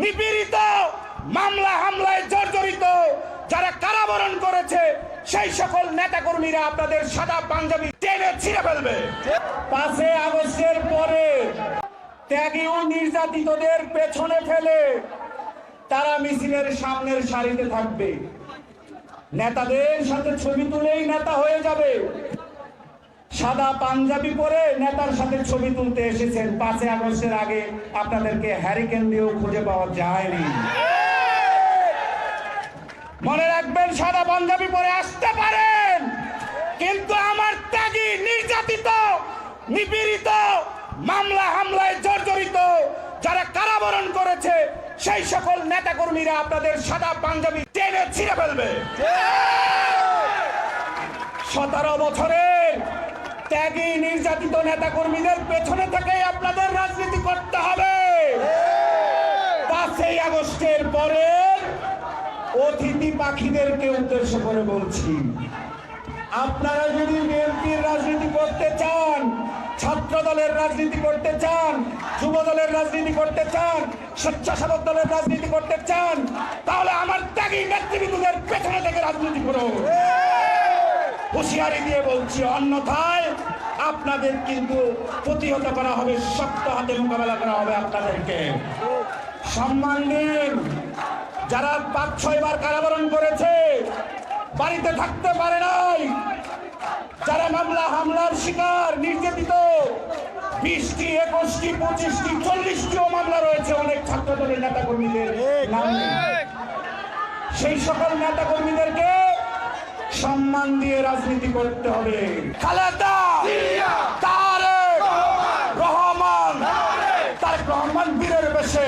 নিপীড়িত, মামলা হামলায় জর্জরিত যারা কারাবরণ করেছে, সেই সকল নেতাকর্মীরা আপনাদের সাদা পাঞ্জাবি টেনে ছিঁড়ে ফেলবে। পাঁচে আগস্টের পরে ত্যাগী ও নির্যাতিতদের পেছনে ফেলে তারা মিছিলের সামনের সারিতে থাকবে। নেতাদের সাথে ছবি তুলেই নেতা হয়ে যাবে। সাদা পাঞ্জাবি পরে নেতার সাথে ছবি তুলতে এসেছেন পাঁচই আগস্টের আগে। আপনাদেরকে হ্যারিকেন দিয়েও খুঁজে পাওয়া যায়নি। মনে রাখবেন, সাদা পাঞ্জাবি পরে আসতে পারেন। কিন্তু আমার ত্যাগী, নির্যাতিত, নিপীড়িত, মামলা হামলায় জর্জরিত যারা কারাবরণ করেছে, সেই সকল নেতাকর্মীরা আপনাদের সাদা পাঞ্জাবি টেনে ছিঁড়ে ফেলবে। সতেরো বছরের ত্যাগী নির্যাতিত নেতা কর্মীদের পেছনে থেকে আপনাদের রাজনীতি করতে হবে। পাঁচই আগস্টের পরে অতিথি পাখিদেরকে উদ্দেশ্য করে বলছি আপনারা যদি বিএনপির রাজনীতি করতে চান ছাত্র দলের রাজনীতি করতে চান যুব দলের রাজনীতি করতে চান স্বেচ্ছাসেবক দলের রাজনীতি করতে চান তাহলে আমার ত্যাগী নেতৃবৃন্দদের পেছনে থেকে রাজনীতি করুন। হুঁশিয়ারি দিয়ে বলছি অন্যথায় আপনাদের কিন্তু প্রতিহত করা হবে শক্ত হাতে মোকাবেলা করা হবে আপনাদেরকে। সম্মান দিন। যারা পাঁচ ছয়বার কারাবরণ করেছে বাড়িতে থাকতে পারে নাই। যারা মামলা হামলার শিকার নির্যাতিত বিশটি একুশটি পঁচিশটি চল্লিশটিও মামলা রয়েছে অনেক ছাত্র দলের নেতা কর্মীদের সেই সকল নেতা কর্মীদেরকে সম্মান দিয়ে রাজনীতি করতে হবে। খালেদা! তারেক রহমান। তারেক রহমান বীরের বেশে।